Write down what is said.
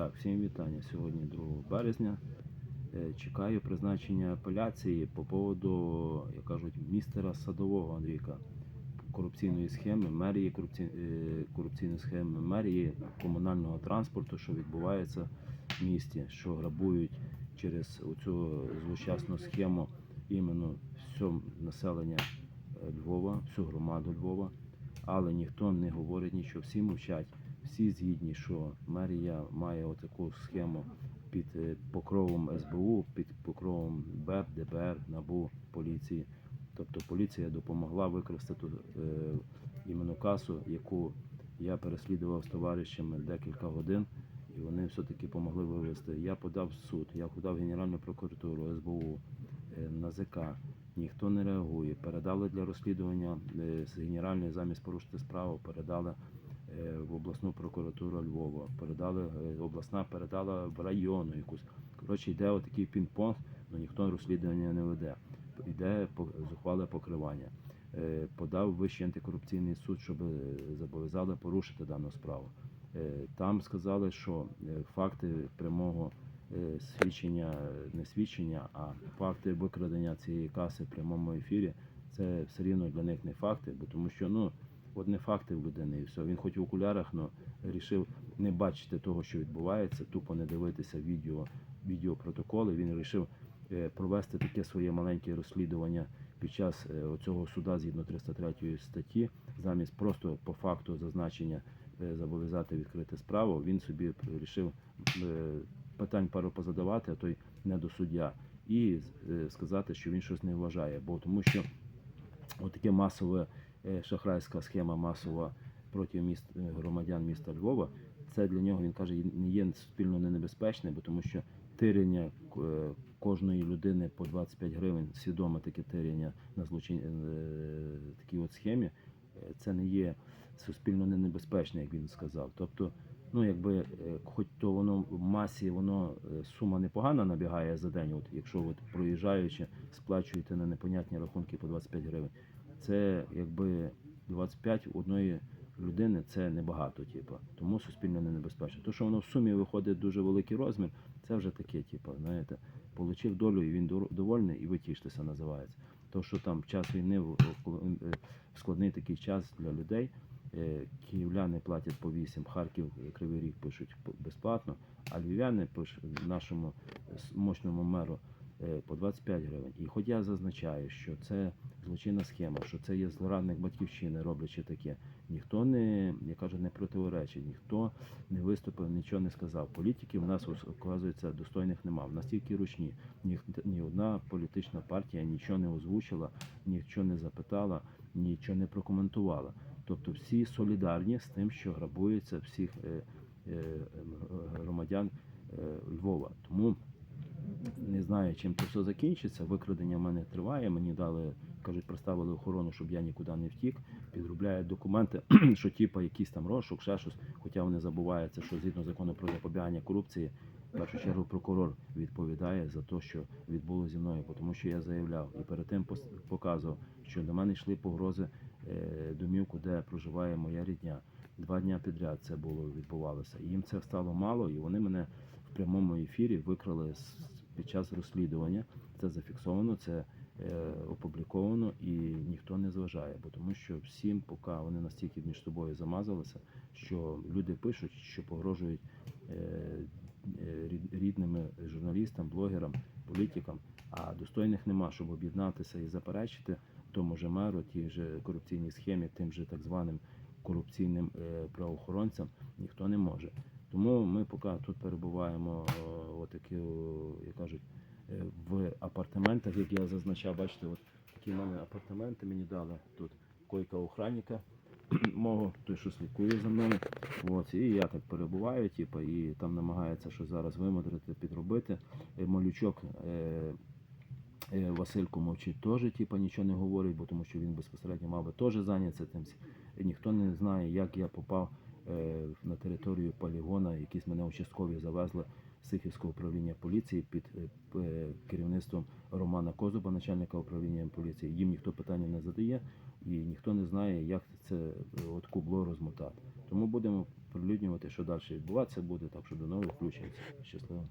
Так, всім вітання. Сьогодні 2 березня. Е, Чекаю призначення апеляції по поводу, як кажуть, містера Садового Андрійка. Корупційної схеми, мерії е, корупційної схеми, мерії комунального транспорту, що відбувається в місті, що грабують через оцю злощасну схему іменно все населення е, Львова, всю громаду Львова. Але ніхто не говорить нічого, всі мовчать. Всі згідні, що мерія має отаку схему під е, покровом СБУ, під покровом БЕП, ДБР, НАБУ, поліції. Тобто поліція допомогла використати е, іменно касу, яку я переслідував з товаришами декілька годин, і вони все-таки допомогли вивезти. Я подав суд, я подав Генеральну прокуратуру, СБУ, е, НАЗК. Ніхто не реагує. Передали для розслідування е, з генеральної замість порушити справу, передали в обласну прокуратуру Львова, передали е, обласна передала в районну якусь. Коротше, йде отакий пінг-понг, але ніхто розслідування не веде. Йде зухвале покривання. Е, Подав Вищий антикорупційний суд, щоб е, зобов'язали порушити дану справу. Е, Там сказали, що е, факти прямого е, свідчення, не свідчення, а факти викрадення цієї каси в прямому ефірі, це все рівно для них не факти, бо тому що ну от не факти в людини, і все. Він хоч в окулярах, але рішив не бачити того, що відбувається, тупо не дивитися відео, відеопротоколи. Він вирішив е, провести таке своє маленьке розслідування під час е, цього суда згідно 303 статті, замість просто по факту зазначення е, зобов'язати відкрити справу, він собі вирішив питань пару позадавати, а той не до суддя, і сказати, що він щось не вважає. Бо тому що отаке масове шахрайська схема масова проти міст е, громадян міста Львова, це для нього він каже, не є суспільно не небезпечне, бо тому що тирення е, кожної людини по 25 гривень, свідоме таке тирення на злочин е, такій от схемі, е, це не є суспільно не небезпечне, як він сказав. Тобто, ну якби е, хоч то воно в масі, воно е, сума непогана набігає за день. От якщо от проїжджаючи, сплачуєте на непонятні рахунки по 25 гривень, це якби 25 одної людини це небагато, типу. тому суспільно не небезпечно. То, що воно в сумі виходить дуже великий розмір, це вже таке, типу, знаєте, получив долю і він довольний, і ви тіштеся, називається. То, що там час війни, складний такий час для людей, е, київляни платять по 8, Харків, Кривий Ріг пишуть безплатно, а львів'яни нашому мощному меру по 25 гривень. І хоч я зазначаю, що це злочинна схема, що це є злорадник батьківщини, роблячи таке, ніхто не, я кажу, не противоречить, ніхто не виступив, нічого не сказав. Політиків у нас оказується достойних нема. В нас тільки ручні. Ні, ні одна політична партія нічого не озвучила, нічого не запитала, нічого не прокоментувала. Тобто всі солідарні з тим, що грабується всіх е, е, громадян е, Львова. Тому знаю, чим це все закінчиться. Викрадення в мене триває. Мені дали, кажуть, представили охорону, щоб я нікуди не втік. Підробляють документи, що типа якийсь там розшук, ще щось. Хоча вони забуваються, що згідно закону про запобігання корупції, в першу чергу прокурор відповідає за те, що відбулося зі мною, тому що я заявляв і перед тим показував, що до мене йшли погрози е, домівку, де проживає моя рідня. Два дня підряд це було відбувалося. І їм це стало мало, і вони мене в прямому ефірі викрали з- під час розслідування. Це зафіксовано, це е, опубліковано і ніхто не зважає, бо тому що всім, поки вони настільки між собою замазалися, що люди пишуть, що погрожують е, е, рідними журналістам, блогерам, політикам, а достойних нема, щоб об'єднатися і заперечити тому же меру, тій же корупційній схемі, тим же так званим корупційним правоохоронцям, ніхто не може. Тому ми поки тут перебуваємо о, отакі, о, як кажуть, е, в апартаментах, як я зазначав, бачите, от такі в мене апартаменти мені дали тут койка охранника мого, той, що слідкує за мною. От, і я так перебуваю, типу, і там намагається що зараз вимудрити, підробити. Е, Малючок е, е, Василько мовчить теж, типу, нічого не говорить, бо тому що він безпосередньо мав би теж зайнятися тим. Ніхто не знає, як я попав е, на територію полігона, якісь мене участкові завезли Сихівського управління поліції під е, е, керівництвом Романа Козуба, начальника управління поліції. Їм ніхто питання не задає, і ніхто не знає, як це е, от кубло розмотати. Тому будемо прилюднювати, що далі відбуватися буде. Так що до нових включень. Щасливо.